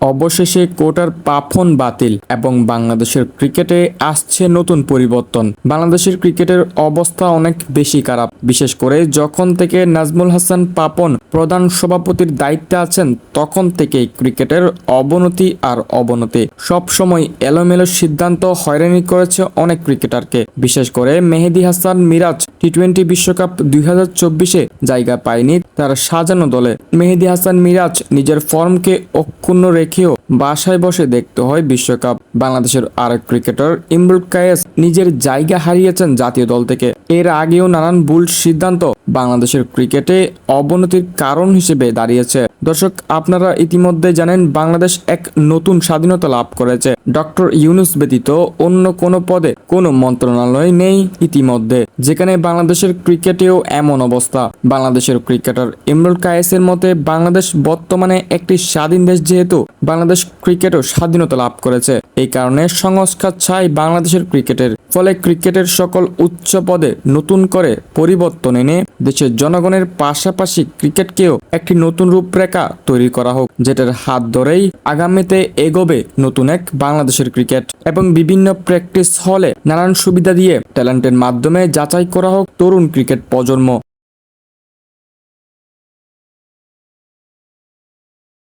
অবশেষে কোটার পাফন বাতিল এবং বাংলাদেশের ক্রিকেটে আসছে নতুন পরিবর্তন। বাংলাদেশের ক্রিকেটের অবস্থা অনেক বেশি খারাপ, বিশেষ করে যখন থেকে নাজমুল হাসান পাপন প্রধান সভাপতির দায়িত্বে আছেন, তখন থেকেই ক্রিকেটের অবনতি আর অবনতি। সব সময় এলোমেলো সিদ্ধান্ত হয়রানি করেছে অনেক ক্রিকেটারকে, বিশেষ করে মেহেদি হাসান মিরাজ টি টোয়েন্টি বিশ্বকাপ দুই জায়গা পায়নি। তার সাজানো দলে মেহেদি হাসান মিরাজ নিজের ফর্মকে অক্ষুণ্ণ রেখেও বাসায় বসে দেখতে হয় বিশ্বকাপ। বাংলাদেশের আরেক ক্রিকেটার ইমরুল কায়েস নিজের জায়গা হারিয়েছেন জাতীয় দল থেকে। এর আগেও নানান ভুল সিদ্ধান্ত বাংলাদেশের ক্রিকেটে অবনতির কারণ হিসেবে দাঁড়িয়েছে। দর্শক, আপনারা ইতিমধ্যে জানেন, বাংলাদেশ এক নতুন স্বাধীনতা লাভ করেছে। ডক্টর ইউনুস ব্যতীত অন্য কোনো পদে কোনো মন্ত্রণালয় নেই ইতিমধ্যে, যেখানে বাংলাদেশের ক্রিকেটেও এমন অবস্থা। বাংলাদেশের ক্রিকেটার ইমরুল কায়েসের মতে, বাংলাদেশ বর্তমানে একটি স্বাধীন দেশ যেহেতু বাংলাদেশ ক্রিকেটও স্বাধীনতা লাভ করেছে। এই কারণে সংস্কার চাই বাংলাদেশের ক্রিকেটের। ফলে ক্রিকেটের সকল উচ্চ পদে নতুন করে পরিবর্তন এনে দেশের জনগণের পাশাপাশি ক্রিকেটকেও একটি নতুন রূপরেখা তৈরি করা হোক, যেটার হাত ধরেই আগামীতে এগোবে নতুন এক বাংলাদেশের ক্রিকেট এবং বিভিন্ন প্র্যাকটিস হলে নানান সুবিধা দিয়ে ট্যালেন্টের মাধ্যমে যাচাই করা হোক তরুণ ক্রিকেট প্রজন্ম।